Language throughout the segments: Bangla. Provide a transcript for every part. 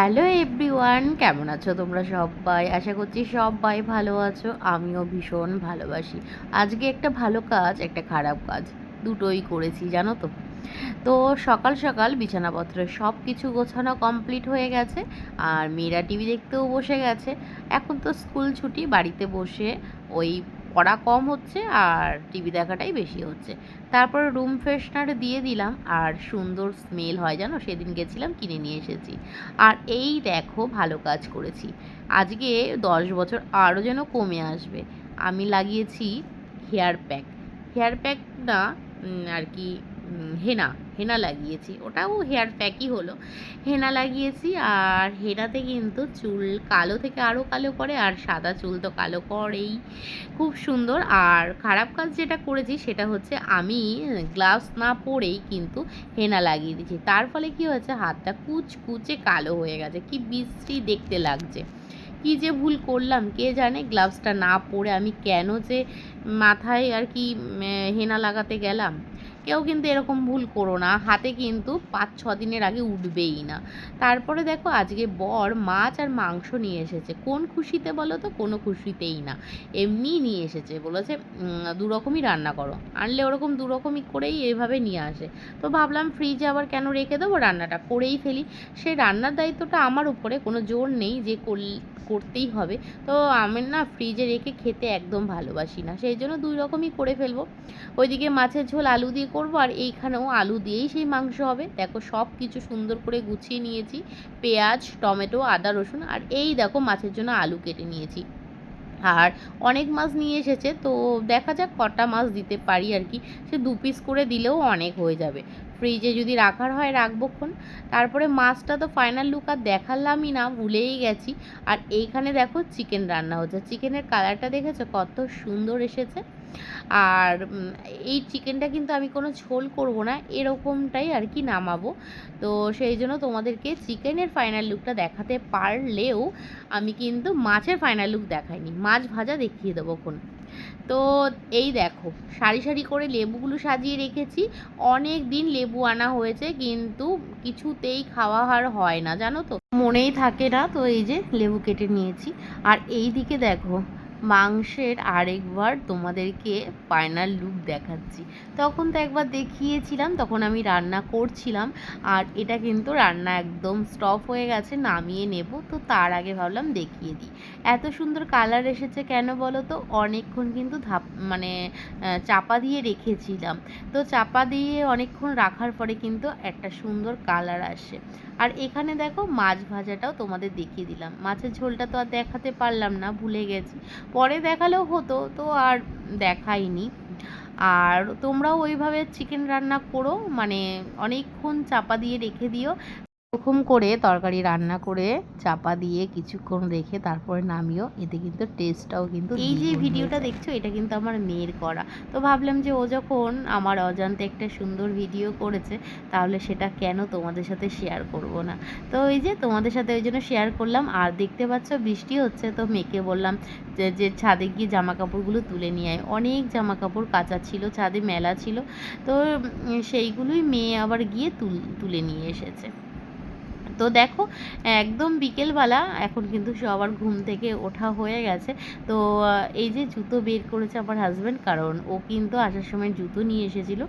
হ্যালো এভরিওয়ান, কেমন আছো তোমরা সবাই? আশা করছি সবাই ভালো আছো, আমিও ভীষণ ভালোবাসি। আজকে একটা ভালো কাজ, একটা খারাপ কাজ দুটোই করেছি, জানো তো। তো সকাল সকাল বিছানাপত্র সব কিছু গোছানো কমপ্লিট হয়ে গেছে, আর মেয়েরা টিভি দেখতেও বসে গেছে। এখন তো স্কুল ছুটি, বাড়িতে বসে ওই পড়া কম হচ্ছে আর টিভি দেখাটাই বেশি হচ্ছে। তারপর রুম ফ্রেশনার দিয়ে দিলাম আর সুন্দর স্মেল হয় জানো? সেদিন গেছিলাম, কিনে নিয়ে এসেছি। আর এই দেখো, ভালো কাজ করেছি। আজকে দশ বছর আরও যেন কমে আসবে। আমি লাগিয়েছি হেয়ার প্যাক হেয়ার প্যাক না আর কি হেনা হেনা লাগিয়েছি। ওটাও হেয়ার প্যাকই হলো। হেনা লাগিয়েছি আর হেনাতে কিন্তু চুল কালো থেকে আরও কালো করে আর সাদা চুল তো কালো করেই। খুব সুন্দর আর খারাপ কাজ যেটা করেছি সেটা হচ্ছে আমি গ্লাভস না পরেই কিন্তু হেনা লাগিয়ে দিয়েছি। তার ফলে কি হয়েছে? হাতটা কুচকুচে কালো হয়ে গেছে। কি বিশ্রী দেখতে লাগছে। কি যে ভুল করলাম, কে জানে গ্লাভসটা না পরে আমি কেন যে মাথায় আর কি হেনা লাগাতে গেলাম। কেউ কিন্তু এরকম ভুল করো না। হাতে কিন্তু পাঁচ ছ দিনের আগে উঠবেই না। তারপরে দেখো আজকে বর মাছ আর মাংস নিয়ে এসেছে। কোন খুশিতে বলো তো? কোনো খুশিতেই না। এমনি নিয়ে এসেছে। বলেছে উম, দু রকমই রান্না করো। আনলে ওরকম দু রকমই করেই এভাবে নিয়ে আসে। তো ভাবলাম ফ্রিজে আবার কেন রেখে দেবো? রান্নাটা করেই ফেলি। সেই রান্নার দায়িত্বটা আমার উপরে কোনো জোর নেই যে করল- করতেই হবে। তো আমি না ফ্রিজে রেখে খেতে একদম ভালোবাসি না। সেই জন্য দুই রকমই করে ফেলব। ওইদিকে মাছের ঝোল আলু দিয়ে করব আর এইখানেও আলু দিয়েই সেই মাংস হবে। দেখো সব কিছু সুন্দর করে গুছিয়ে নিয়েছি। পেঁয়াজ, টমেটো, আদা, রসুন আর এই দেখো মাছের জন্য আলু কেটে নিয়েছি। আর অনেক মাছ নিয়ে এসেছে, তো দেখা যাক কটা মাছ দিতে পারি আর কি। সে দু পিস করে দিলেও অনেক হয়ে যাবে। ফ্রিজে যদি রাখার হয় রাখবোক্ষণ তারপরে মাছটা তো ফাইনাল লুক আর দেখালামই না, ভুলেই গেছি। আর এইখানে দেখো চিকেন রান্না হচ্ছে। চিকেনের কালারটা দেখেছ? কত সুন্দর এসেছে। আর এই চিকেনটা কিন্তু আমি কোনো ঝোল করব না, এরকমটাই আর কি নামাবো। তো সেই জন্য তোমাদেরকে চিকেনের ফাইনাল লুকটা দেখাতে পারলেও আমি কিন্তু মাছের ফাইনাল লুক দেখাইনি, মাছ ভাজা দেখিয়ে দেবো কোন তো এই দেখো, সারি সারি করে লেবুগুলো সাজিয়ে রেখেছি, অনেক দিন লেবু আনা হয়েছে, কিন্তু কিছুতেই খাওয়া আর হয় না, জানো তো? মনেই থাকে না, তো এই যে লেবু কেটে নিয়েছি। আর এই দিকে দেখো মাংসের আরেকবার তোমাদেরকে ফাইনাল লুক দেখাচ্ছি। তখন তো একবার দেখিয়েছিলাম, তখন আমি রান্না করছিলাম, আর এটা কিন্তু রান্না একদম স্টপ হয়ে গেছে, নামিয়ে নেব। তো তার আগে ভাবলাম দেখিয়ে দিই। এত সুন্দর কালার এসেছে কেন বলো তো? অনেকক্ষণ কিন্তু ধাপ মানে চাপা দিয়ে রেখেছিলাম। তো চাপা দিয়ে অনেকক্ষণ রাখার পরে কিন্তু একটা সুন্দর কালার আসে। আর এখানে দেখো মাছ ভাজাটাও তোমাদের দেখিয়ে দিলাম। মাছের ঝোলটা তো আর দেখাতে পারলাম না, ভুলে গেছি। পরে দেখালেও হতো, তো আর দেখাইনি। আর তোমরাও ওইভাবে চিকেন রান্না করো মানে অনেকক্ষণ চাপা দিয়ে রেখে দিও। এরকম করে তরকারি রান্না করে চাপা দিয়ে কিছুক্ষণ রেখে তারপরে নামিও। এতে কিন্তু টেস্টটাও কিন্তু এই যে ভিডিওটা দেখছ এটা কিন্তু আমার মেয়ের করা। তো ভাবলাম যে ও যখন আমার অজান্তে একটা সুন্দর ভিডিও করেছে তাহলে সেটা কেন তোমাদের সাথে শেয়ার করব না? তো ওই যে তোমাদের সাথে ওই জন্য শেয়ার করলাম। আর দেখতে পাচ্ছ বৃষ্টি হচ্ছে তো মেয়েকে বললাম যে যে ছাদে গিয়ে জামা কাপড়গুলো তুলে নিয়ে আয়। অনেক জামা কাপড় কাঁচা ছিল ছাদে মেলা ছিল। তো সেইগুলোই মেয়ে আবার গিয়ে তুল তুলে নিয়ে এসেছে। তো দেখো, একদম বিকেলবেলা এখন কিন্তু সবার ঘুম থেকে ওঠা হয়ে গেছে। তো এই যে জুতো বের করেছে আমার হাজব্যান্ড কারণ ও কিন্তু আসার সময় জুতো নিয়ে এসেছিল।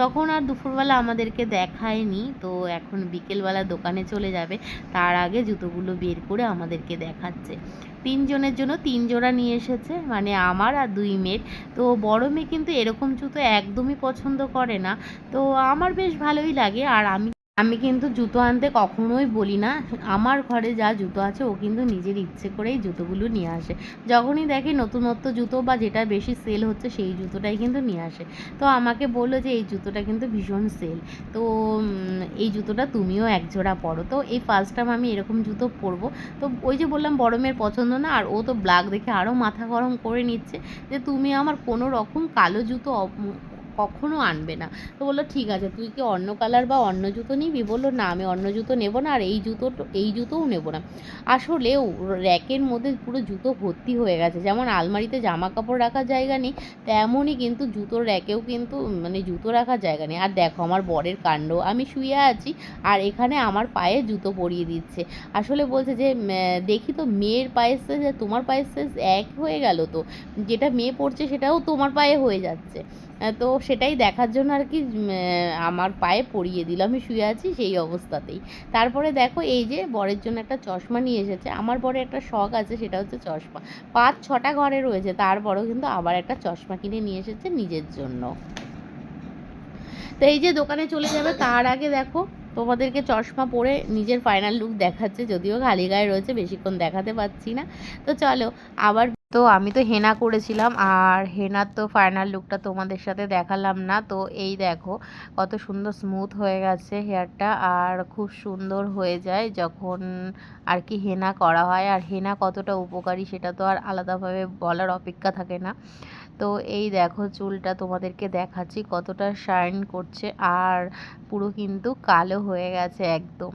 তখন আর দুপুরবেলা আমাদেরকে দেখায়নি, তো এখন বিকেলবেলা দোকানে চলে যাবে। তার আগে জুতোগুলো বের করে আমাদেরকে দেখাচ্ছে। তিনজনের জন্য তিন জোড়া নিয়ে এসেছে মানে আমার আর দুই মেয়ের। তো বড় মেয়ে কিন্তু এরকম জুতো একদমই পছন্দ করে না। তো আমার বেশ ভালোই লাগে, আর আমি আমি কিন্তু জুতো আনতে কখনোই বলি না। আমার ঘরে যা জুতো আছে, ও কিন্তু নিজের ইচ্ছে করেই জুতোগুলো নিয়ে আসে। যখনই দেখে নতুনত্ব জুতো বা যেটা বেশি সেল হচ্ছে, সেই জুতোটাই কিন্তু নিয়ে আসে। তো আমাকে বলল যে, এই জুতোটা কিন্তু ভীষণ সেল তো এই জুতোটা তুমিও এক জোড়া পরো। তো এই ফার্স্ট টাইম আমি এরকম জুতো পরবো। তো ওই যে বললাম, বড় মেয়ের পছন্দ না, আর ও তো ব্ল্যাক দেখে আরও মাথা গরম করে নিচ্ছে যে, তুমি আমার কোনো রকম কালো জুতো কখনো আনবে না। তো বলল, ঠিক আছে, তুই কি অন্য কালার বা অন্য জুতো নিবি? বলল, না, আমি অন্য জুতো নেব না, আর এই জুতো, এই জুতোও নেব না। আসলেও র্যাকের মধ্যে পুরো জুতো ভর্তি হয়ে গেছে। যেমন আলমারিতে জামা কাপড় রাখার জায়গা নেই, তেমনই কিন্তু জুতোর র্যাকেও কিন্তু মানে জুতো রাখার জায়গা নেই। আর দেখো, আমার বরের কাণ্ড, আমি শুয়ে আছি, আর এখানে আমার পায়ে জুতো পরিয়ে দিচ্ছে। আসলে বলছে যে দেখি তো, মেয়ের পায়ের সাইজ আর তোমার পায়ের সাইজ এক হয়ে গেল তো। যেটা মেয়ে পড়ছে সেটাও তোমার পায়ে হয়ে যাচ্ছে। তো সেটাই দেখার জন্য আর কি আমার পায়ে পরিয়ে দিল। আমি শুয়ে আছি সেই অবস্থাতেই। তারপরে দেখো এই যে বরের জন্য একটা চশমা নিয়ে এসেছে। আমার বরে একটা শখ আছে, সেটা হচ্ছে চশমা। পাঁচ ছটা ঘরে রয়েছে তারপরেও কিন্তু আবার একটা চশমা কিনে নিয়ে এসেছে নিজের জন্য। তো এই যে দোকানে চলে যাবে, তার আগে দেখো তোমাদেরকে চশমা পরে নিজের ফাইনাল লুক দেখাচ্ছে, যদিও খালি গায়ে রয়েছে, বেশিক্ষণ দেখাতে পাচ্ছি না। তো চলো, আবার তো আমি তো হেনা করেছিলাম, আর হেনার তো ফাইনাল লুকটা তোমাদের সাথে দেখালাম না। তো এই দেখো, কত সুন্দর স্মুথ হয়ে গেছে হেয়ারটা আর খুব সুন্দর হয়ে যায় যখন আর কি হেনা করা হয়। আর হেনা কতটা উপকারী সেটা তো আর আলাদাভাবে বলার অপেক্ষা থাকে না। তো এই দেখো, চুলটা তোমাদেরকে দেখাচ্ছি কতটা শাইন করছে, আর পুরো কিন্তু কালো হয়ে গেছে একদম।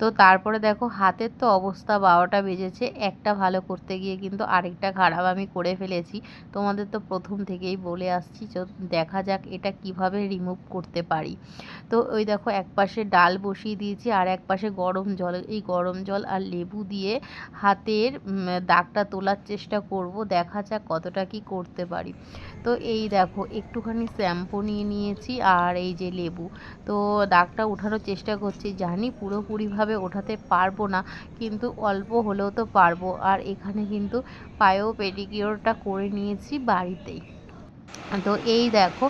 তো তারপরে দেখো হাতের তো অবস্থা বারোটা বেজেছে, একটা ভালো করতে গিয়ে কিন্তু আরেকটা খারাপ আমি করে ফেলেছি। তোমাদের তো প্রথম থেকেই বলে আসছি দেখা যাক এটা কীভাবে রিমুভ করতে পারি। তো ওই দেখো এক পাশে ডাল বসিয়ে দিয়েছি আর এক পাশে গরম জল, এই গরম জল আর লেবু দিয়ে হাতের দাগটা তোলার চেষ্টা করব, দেখা যাক কতটা কি করতে পারি। তো এই দেখো একটুখানি শ্যাম্পু নিয়ে নিয়েছি আর এই যে লেবু। তো দাগটা ওঠানোর চেষ্টা করছি, জানি পুরোপুরিভাবে ওঠাতে পারব না, কিন্তু অল্প হলেও তো পারব। আর এখানে কিন্তু পায়েও পেডিকিওরটা করে নিয়েছি বাড়িতেই। তো এই দেখো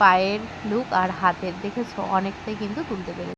পায়ের লুক আর হাতের। দেখেছ? অনেকটাই কিন্তু তুলতে পেরেছি।